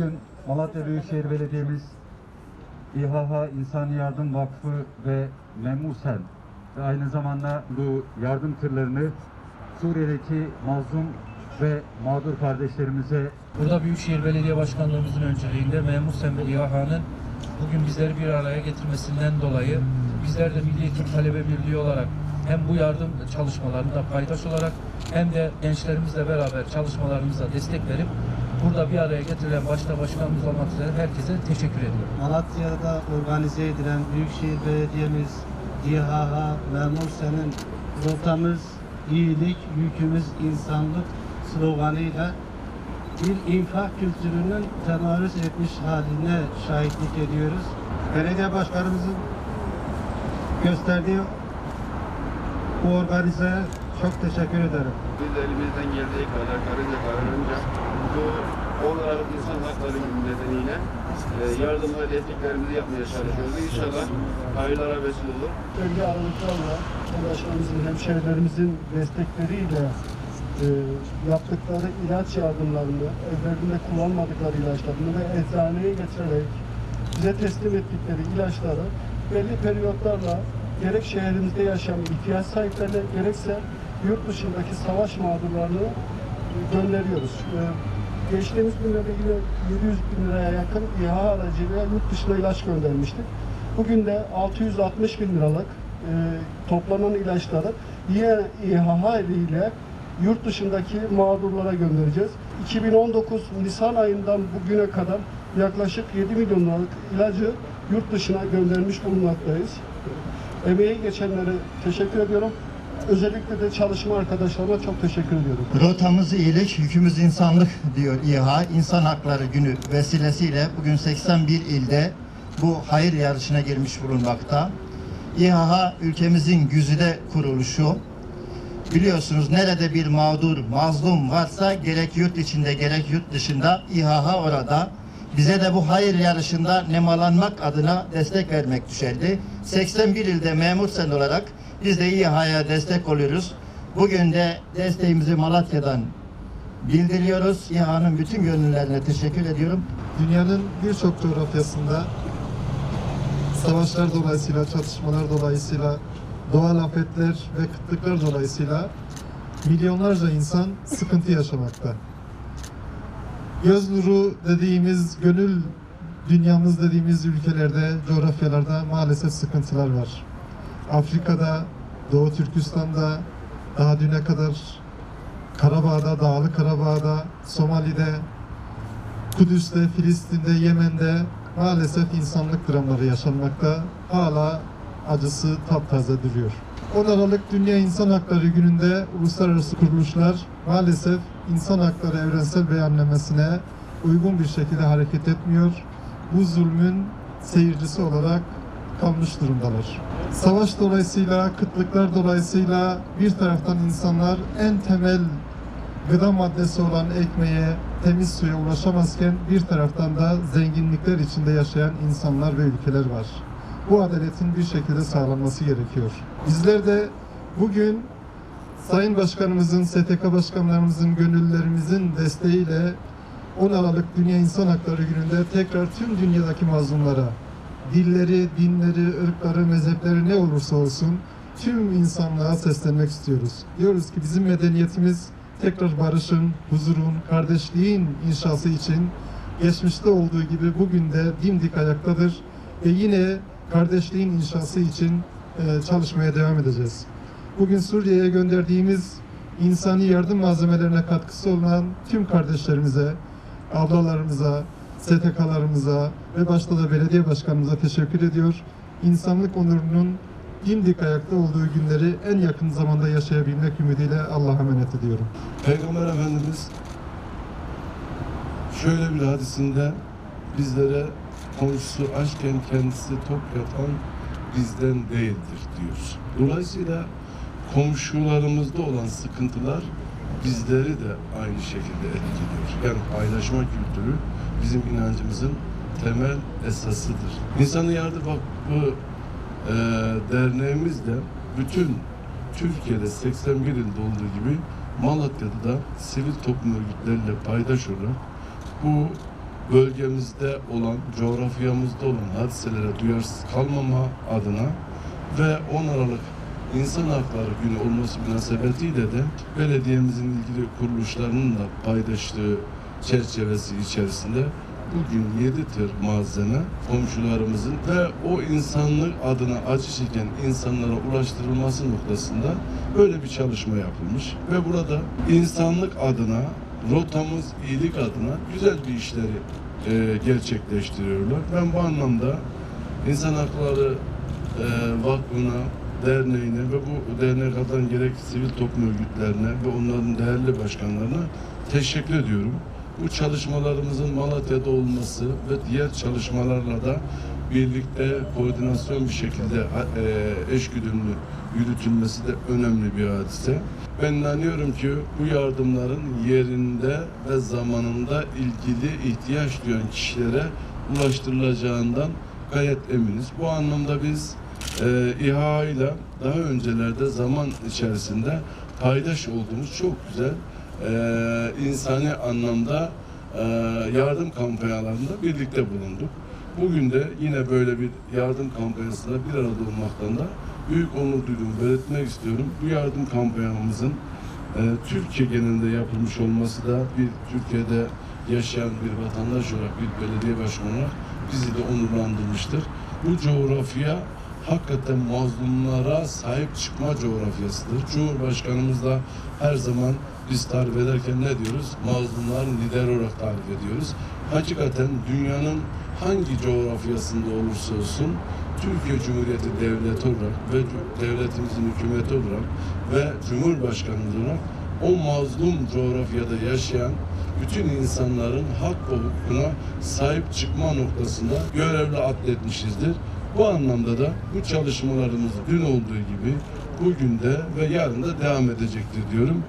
Bugün Malatya Büyükşehir Belediye'miz İHH İnsani Yardım Vakfı ve Memusen ve aynı zamanda bu yardım tırlarını Suriye'deki mazlum ve mağdur kardeşlerimize Burada Büyükşehir Belediye Başkanlığımızın önceliğinde Memur Sen ve İHA'nın bugün bizleri bir araya getirmesinden dolayı bizler de Milli Türk Talebe Birliği olarak hem bu yardım çalışmalarında paydaş olarak hem de gençlerimizle beraber çalışmalarımıza destek verip burada bir araya getirilen başta başkanımız olmak üzere herkese teşekkür ediyorum. Malatya'da organize edilen Büyükşehir Belediye'miz, İHH, Memur Sen'in rotamız, iyilik, yükümüz insanlık sloganıyla bir infak kültürünün temarüz etmiş haline şahitlik ediyoruz. Belediye başkanımızın gösterdiği bu organizeye çok teşekkür ederim. Biz de elimizden geldiği kadar karınca kararınca bu 10 Aralık İnsan Hakları nedeniyle e, yardım ve desteklerimizi yapmaya çalışıyoruz. İnşallah hayırlara vesile olur. belli aralıklarla başkanımızın hem şehirlerimizin destekleriyle e, yaptıkları ilaç yardımlarını, evlerinde kullanmadıkları ilaçlarını ve eczaneye getirerek bize teslim ettikleri ilaçları belli periyotlarla gerek şehrimizde yaşayan ihtiyaç sahiplerine gerekse yurt dışındaki savaş mağdurlarını gönderiyoruz. E, Geçtiğimiz günlerde yine 700 bin liraya yakın İHA aracıyla yurt dışına ilaç göndermiştik. Bugün de 660 bin liralık e, toplanan ilaçları yine İHA ile yurt dışındaki mağdurlara göndereceğiz. 2019 Nisan ayından bugüne kadar yaklaşık 7 milyon liralık ilacı yurt dışına göndermiş bulunmaktayız. Emeği geçenlere teşekkür ediyorum. Özellikle de çalışma arkadaşlarıma çok teşekkür ediyorum. Rotamız iyilik, yükümüz insanlık diyor İHA. İnsan Hakları Günü vesilesiyle bugün 81 ilde bu hayır yarışına girmiş bulunmakta. İHA ülkemizin güzide kuruluşu. Biliyorsunuz nerede bir mağdur, mazlum varsa gerek yurt içinde gerek yurt dışında İHA orada. Bize de bu hayır yarışında nemalanmak adına destek vermek düşerdi. 81 ilde memur sen olarak biz de İHA'ya destek oluyoruz. Bugün de desteğimizi Malatya'dan bildiriyoruz. İHA'nın bütün gönüllerine teşekkür ediyorum. Dünyanın birçok coğrafyasında savaşlar dolayısıyla, çatışmalar dolayısıyla, doğal afetler ve kıtlıklar dolayısıyla milyonlarca insan sıkıntı yaşamakta. Göz nuru dediğimiz, gönül dünyamız dediğimiz ülkelerde, coğrafyalarda maalesef sıkıntılar var. Afrika'da, Doğu Türkistan'da, daha düne kadar Karabağ'da, Dağlı Karabağ'da, Somali'de, Kudüs'te, Filistin'de, Yemen'de maalesef insanlık dramları yaşanmakta. Hala acısı taptaze duruyor. 10 Aralık Dünya İnsan Hakları Günü'nde uluslararası kuruluşlar maalesef insan hakları evrensel beyannamesine uygun bir şekilde hareket etmiyor. Bu zulmün seyircisi olarak kalmış durumdalar. Savaş dolayısıyla, kıtlıklar dolayısıyla bir taraftan insanlar en temel gıda maddesi olan ekmeğe, temiz suya ulaşamazken bir taraftan da zenginlikler içinde yaşayan insanlar ve ülkeler var. Bu adaletin bir şekilde sağlanması gerekiyor. Bizler de bugün Sayın Başkanımızın, STK Başkanlarımızın, gönüllülerimizin desteğiyle 10 Aralık Dünya İnsan Hakları Günü'nde tekrar tüm dünyadaki mazlumlara, dilleri, dinleri, ırkları, mezhepleri ne olursa olsun tüm insanlığa seslenmek istiyoruz. Diyoruz ki bizim medeniyetimiz tekrar barışın, huzurun, kardeşliğin inşası için geçmişte olduğu gibi bugün de dimdik ayaktadır ve yine kardeşliğin inşası için e, çalışmaya devam edeceğiz. Bugün Suriye'ye gönderdiğimiz insani yardım malzemelerine katkısı olan tüm kardeşlerimize, ablalarımıza, STK'larımıza ve başta da belediye başkanımıza teşekkür ediyor. İnsanlık onurunun dimdik ayakta olduğu günleri en yakın zamanda yaşayabilmek ümidiyle Allah'a emanet ediyorum. Peygamber Efendimiz şöyle bir hadisinde bizlere komşusu açken kendisi tok yatan bizden değildir diyor. Dolayısıyla komşularımızda olan sıkıntılar bizleri de aynı şekilde etkiliyor. Yani paylaşma kültürü bizim inancımızın temel esasıdır. İnsanı Yardım Vakfı e, derneğimiz de bütün Türkiye'de 81 ilde olduğu gibi Malatya'da da sivil toplum örgütleriyle paydaş olarak bu bölgemizde olan, coğrafyamızda olan hadiselere duyarsız kalmama adına ve 10 Aralık İnsan Hakları Günü olması münasebetiyle de belediyemizin ilgili kuruluşlarının da paydaşlığı çerçevesi içerisinde bugün 7 tır malzeme komşularımızın ve o insanlık adına acı çeken insanlara ulaştırılması noktasında böyle bir çalışma yapılmış ve burada insanlık adına rotamız iyilik adına güzel bir işleri e, gerçekleştiriyorlar. Ben bu anlamda İnsan Hakları e, Vakfı'na, derneğine ve bu dernek atan gerek sivil toplum örgütlerine ve onların değerli başkanlarına teşekkür ediyorum. Bu çalışmalarımızın Malatya'da olması ve diğer çalışmalarla da birlikte koordinasyon bir şekilde e, eşgüdümlü yürütülmesi de önemli bir hadise. Ben inanıyorum ki bu yardımların yerinde ve zamanında ilgili ihtiyaç duyan kişilere ulaştırılacağından gayet eminiz. Bu anlamda biz e, İHA ile daha öncelerde zaman içerisinde paydaş olduğumuz çok güzel e, insani anlamda e, yardım kampanyalarında birlikte bulunduk. Bugün de yine böyle bir yardım kampanyasında bir arada olmaktan da büyük onur duyduğumu belirtmek istiyorum. Bu yardım kampanyamızın e, Türkiye genelinde yapılmış olması da bir Türkiye'de yaşayan bir vatandaş olarak, bir belediye başkanı olarak bizi de onurlandırmıştır. Bu coğrafya hakikaten mazlumlara sahip çıkma coğrafyasıdır. Cumhurbaşkanımız da her zaman biz tarif ederken ne diyoruz? Mazlumların lideri olarak tarif ediyoruz. Hakikaten dünyanın hangi coğrafyasında olursa olsun Türkiye Cumhuriyeti devleti olarak ve devletimizin hükümeti olarak ve Cumhurbaşkanımız olarak o mazlum coğrafyada yaşayan bütün insanların hak ve hukukuna sahip çıkma noktasında görevli atletmişizdir. Bu anlamda da bu çalışmalarımız dün olduğu gibi bugün de ve yarın da devam edecektir diyorum.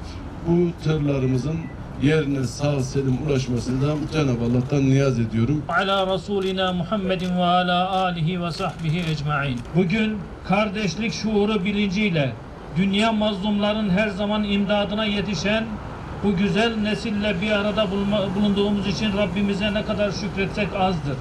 Bu tırlarımızın yerine sağ selim ulaşmasından Cenab-ı Allah'tan niyaz ediyorum. ala Resulina Muhammedin ve ala alihi ve sahbihi ecmain. Bugün kardeşlik şuuru bilinciyle dünya mazlumların her zaman imdadına yetişen bu güzel nesille bir arada bulunduğumuz için Rabbimize ne kadar şükretsek azdır.